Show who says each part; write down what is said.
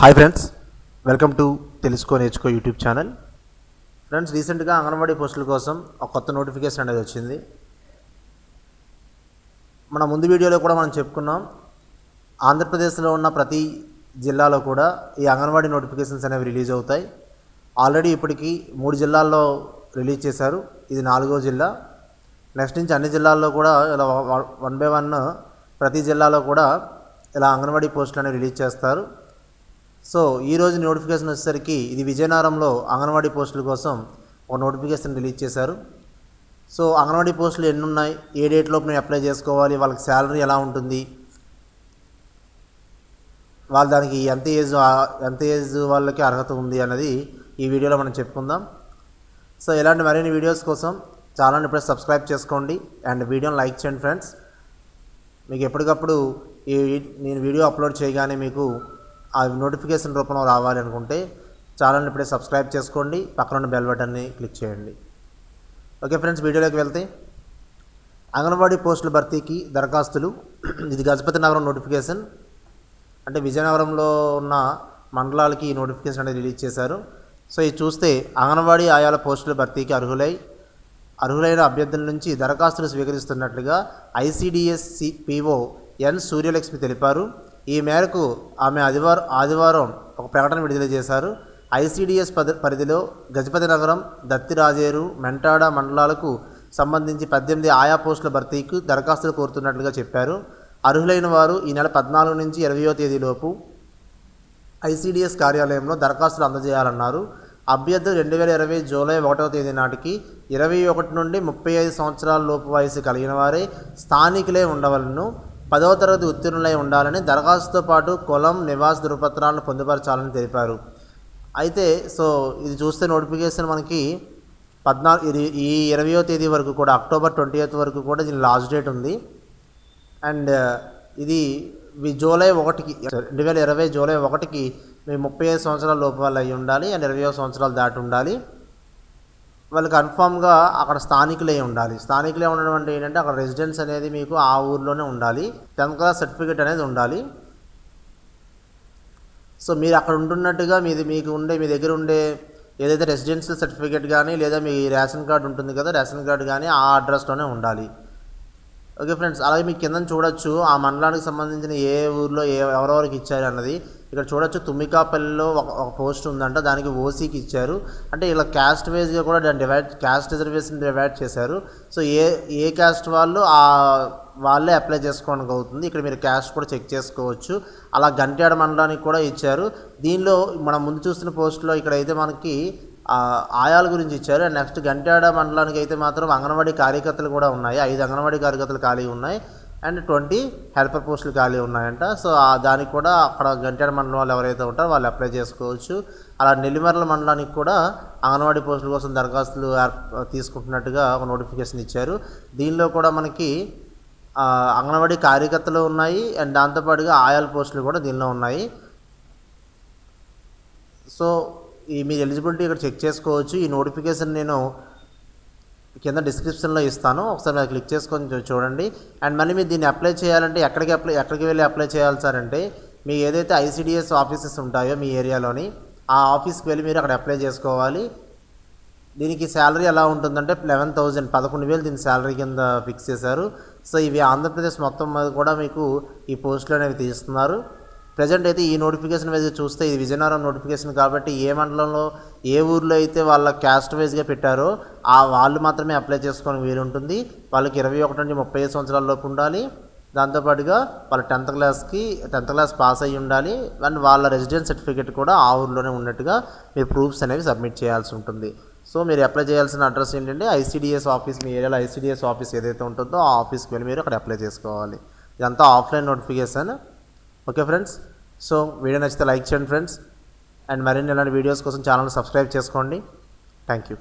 Speaker 1: Hi friends welcome to తెలుసుకో నేర్చుకో YouTube channel friends రీసెంట్గా అంగన్వాడీ పోస్టుల కోసం ఒక కొత్త నోటిఫికేషన్ అనేది వచ్చింది. మన ముందు వీడియోలో కూడా మనం చెప్పుకున్నాం ఆంధ్రప్రదేశ్లో ఉన్న ప్రతి జిల్లాలో కూడా ఈ అంగన్వాడీ నోటిఫికేషన్స్ అనేవి రిలీజ్ అవుతాయి. ఆల్రెడీ ఇప్పటికీ మూడు జిల్లాల్లో రిలీజ్ చేశారు. ఇది నాలుగో జిల్లా. నెక్స్ట్ నుంచి అన్ని జిల్లాల్లో కూడా ఇలా వన్ బై వన్ ప్రతి జిల్లాలో కూడా ఇలా అంగన్వాడీ పోస్టులు అనేవి రిలీజ్ చేస్తారు. సో ఈరోజు నోటిఫికేషన్ వచ్చేసరికి ఇది విజయనగరంలో అంగన్వాడీ పోస్టుల కోసం ఒక నోటిఫికేషన్ రిలీజ్ చేశారు. సో అంగన్వాడీ పోస్టులు ఎన్ని ఉన్నాయి ఏ డేట్లోపు నేను అప్లై చేసుకోవాలి? వాళ్ళకి శాలరీ ఎలా ఉంటుంది? వాళ్ళు దానికి ఎంత ఏజ్ ఎంత ఏజ్ వాళ్ళకి అర్హత ఉంది అన్నది ఈ వీడియోలో మనం చెప్పుకుందాం. సో ఇలాంటి మరిన్ని వీడియోస్ కోసం ఛానల్ని ఇప్పుడే సబ్స్క్రైబ్ చేసుకోండి అండ్ వీడియోని లైక్ చేయండి ఫ్రెండ్స్. మీకు ఎప్పటికప్పుడు ఈ నేను వీడియో అప్లోడ్ చేయగానే మీకు ఆ నోటిఫికేషన్ రూపంలో రావాలి అనుకుంటే ఛానల్ని ఇప్పుడే సబ్స్క్రైబ్ చేసుకోండి పక్కన ఉన్న బెల్ బటన్ని క్లిక్ చేయండి. ఓకే ఫ్రెండ్స్ వీడియోలోకి వెళ్తే అంగన్వాడీ పోస్టుల భర్తీకి దరఖాస్తులు. ఇది గజపతి నగరం నోటిఫికేషన్ అంటే విజయనగరంలో ఉన్న మండలాలకి ఈ నోటిఫికేషన్ అనేది రిలీజ్ చేశారు. సో ఇది చూస్తే అంగన్వాడీ ఆయాల పోస్టుల భర్తీకి అర్హులై అర్హులైన అభ్యర్థుల నుంచి దరఖాస్తులు స్వీకరిస్తున్నట్లుగా ఐసీడీఎస్ సిపిఓ ఎన్ సూర్యలక్ష్మి తెలిపారు. ఈ మేరకు ఆమె ఆదివారం ఆదివారం ఒక ప్రకటన విడుదల చేశారు. ఐసీడీఎస్ పరిధిలో గజపతి నగరం దత్తిరాజేరు మెంటాడ మండలాలకు సంబంధించి పద్దెనిమిది ఆయా పోస్టుల భర్తీకి దరఖాస్తులు కోరుతున్నట్లుగా చెప్పారు. అర్హులైన వారు ఈ నెల పద్నాలుగు నుంచి ఇరవయో తేదీలోపు ఐసీడీఎస్ కార్యాలయంలో దరఖాస్తులు అందజేయాలన్నారు. అభ్యర్థులు రెండు వేల ఇరవై జూలై ఒకటవ తేదీ నాటికి ఇరవై ఒకటి నుండి ముప్పై ఐదు సంవత్సరాల లోపు వయసు కలిగిన వారే స్థానికులే ఉండవలను. పదవ తరగతి ఉత్తీర్ణులై ఉండాలని దరఖాస్తుతో పాటు కులం నివాస ధృవపత్రాలను పొందుపరచాలని తెలిపారు. అయితే సో ఇది చూస్తే నోటిఫికేషన్ మనకి పద్నాలుగు ఇది ఈ ఇరవయో తేదీ వరకు కూడా అక్టోబర్ ట్వంటీ ఎయిత్ వరకు కూడా దీని లాస్ట్ డేట్ ఉంది. అండ్ ఇది మీ జూలై ఒకటికి రెండు వేల ఇరవై జూలై ఒకటికి మీ ముప్పై ఐదు సంవత్సరాల లోపల అయి ఉండాలి అండ్ ఇరవై సంవత్సరాలు దాటి ఉండాలి. వాళ్ళు కన్ఫామ్గా అక్కడ స్థానికులే ఉండాలి. స్థానికులే ఉండడం అంటే ఏంటంటే అక్కడ రెసిడెన్స్ అనేది మీకు ఆ ఊర్లోనే ఉండాలి. టెన్త్ క్లాస్ సర్టిఫికేట్ అనేది ఉండాలి. సో మీరు అక్కడ ఉంటున్నట్టుగా మీది మీకు ఉండే మీ దగ్గర ఉండే ఏదైతే రెసిడెన్షియల్ సర్టిఫికేట్ కానీ లేదా మీ రేషన్ కార్డు ఉంటుంది కదా రేషన్ కార్డు కానీ ఆ అడ్రస్లోనే ఉండాలి. ఓకే ఫ్రెండ్స్ అలాగే మీకు కింద చూడొచ్చు ఆ మండలానికి సంబంధించిన ఏ ఊర్లో ఏ ఎవరెవరికి ఇచ్చారు అన్నది ఇక్కడ చూడొచ్చు తుమ్మికాపల్లిలో ఒక ఒక పోస్ట్ ఉందంట దానికి ఓసీకి ఇచ్చారు. అంటే ఇలా క్యాస్ట్ వైజ్గా కూడా దాన్ని డివైడ్ క్యాస్ట్ రిజర్వేషన్ డివైడ్ చేశారు. సో ఏ ఏ క్యాస్ట్ వాళ్ళు ఆ వాళ్ళే అప్లై చేసుకోవడానికి అవుతుంది. ఇక్కడ మీరు క్యాస్ట్ కూడా చెక్ చేసుకోవచ్చు. అలా గంట్యాడ మండలానికి కూడా ఇచ్చారు. దీనిలో మనం ముందు చూస్తున్న పోస్టులో ఇక్కడైతే మనకి ఆయాల గురించి ఇచ్చారు. అండ్ నెక్స్ట్ గంట్యాడ మండలానికి అయితే మాత్రం అంగన్వాడీ కార్యకర్తలు కూడా ఉన్నాయి. ఐదు అంగన్వాడీ కార్యకర్తలు ఖాళీ ఉన్నాయి. అండ్ ట్వంటీ హెల్పర్ పోస్టులు ఖాళీ ఉన్నాయంట. సో దానికి కూడా అక్కడ గంట్యాడ మండలం వాళ్ళు ఎవరైతే ఉంటారో వాళ్ళు అప్లై చేసుకోవచ్చు. అలా నెల్లిమర్ల మండలానికి కూడా అంగన్వాడీ పోస్టుల కోసం దరఖాస్తులు తీసుకుంటున్నట్టుగా ఒక నోటిఫికేషన్ ఇచ్చారు. దీనిలో కూడా మనకి అంగన్వాడీ కార్యకర్తలు ఉన్నాయి. అండ్ దాంతోపాటుగా ఆయాల పోస్టులు కూడా దీనిలో ఉన్నాయి. సో ఈ మీ ఎలిజిబిలిటీ ఇక్కడ చెక్ చేసుకోవచ్చు. ఈ నోటిఫికేషన్ నేను కింద డిస్క్రిప్షన్లో ఇస్తాను. ఒకసారి క్లిక్ చేసుకొని చూడండి. అండ్ మళ్ళీ మీరు దీన్ని అప్లై చేయాలంటే ఎక్కడికి అప్లై ఎక్కడికి వెళ్ళి అప్లై చేయాలి సార్ అంటే మీ ఏదైతే ఐసీడిఎస్ ఆఫీసెస్ ఉంటాయో మీ ఏరియాలోని ఆ ఆఫీస్కి వెళ్ళి మీరు అక్కడ అప్లై చేసుకోవాలి. దీనికి శాలరీ ఎలా ఉంటుందంటే లెవెన్ థౌజండ్ పదకొండు వేలు దీని శాలరీ కింద ఫిక్స్ చేశారు. సో ఇవి ఆంధ్రప్రదేశ్ మొత్తం మీద కూడా మీకు ఈ పోస్టులు అనేవి తీస్తున్నారు. ప్రజెంట్ అయితే ఈ నోటిఫికేషన్ వైజ్ చూస్తే ఇది విజయనగరం నోటిఫికేషన్ కాబట్టి ఏ మండలంలో ఏ ఊర్లో అయితే వాళ్ళ క్యాస్ట్ వైజ్గా పెట్టారో ఆ వాళ్ళు మాత్రమే అప్లై చేసుకోవడానికి వీలు ఉంటుంది. వాళ్ళకి ఇరవై ఒకటి నుంచి ముప్పై ఐదు సంవత్సరాల లోపు ఉండాలి. దాంతోపాటుగా వాళ్ళ టెన్త్ క్లాస్కి టెన్త్ క్లాస్ పాస్ అయ్యి ఉండాలి. అండ్ వాళ్ళ రెసిడెన్స్ సర్టిఫికేట్ కూడా ఆ ఊర్లోనే ఉన్నట్టుగా మీరు ప్రూఫ్స్ అనేవి సబ్మిట్ చేయాల్సి ఉంటుంది. సో మీరు అప్లై చేయాల్సిన అడ్రస్ ఏంటంటే ఐసీడిఎస్ ఆఫీస్ మీ ఏరియాలో ఐసీడిఎస్ ఆఫీస్ ఏదైతే ఉంటుందో ఆ ఆఫీస్కి వెళ్ళి మీరు అక్కడ అప్లై చేసుకోవాలి. ఇదంతా offline notification. Okay friends? So video నచ్చితే లైక్ చేయండి ఫ్రెండ్స్. అండ్ మరిన్ని ఇలాంటి వీడియోస్ కోసం ఛానల్ సబ్స్క్రైబ్ చేసుకోండి. Thank you.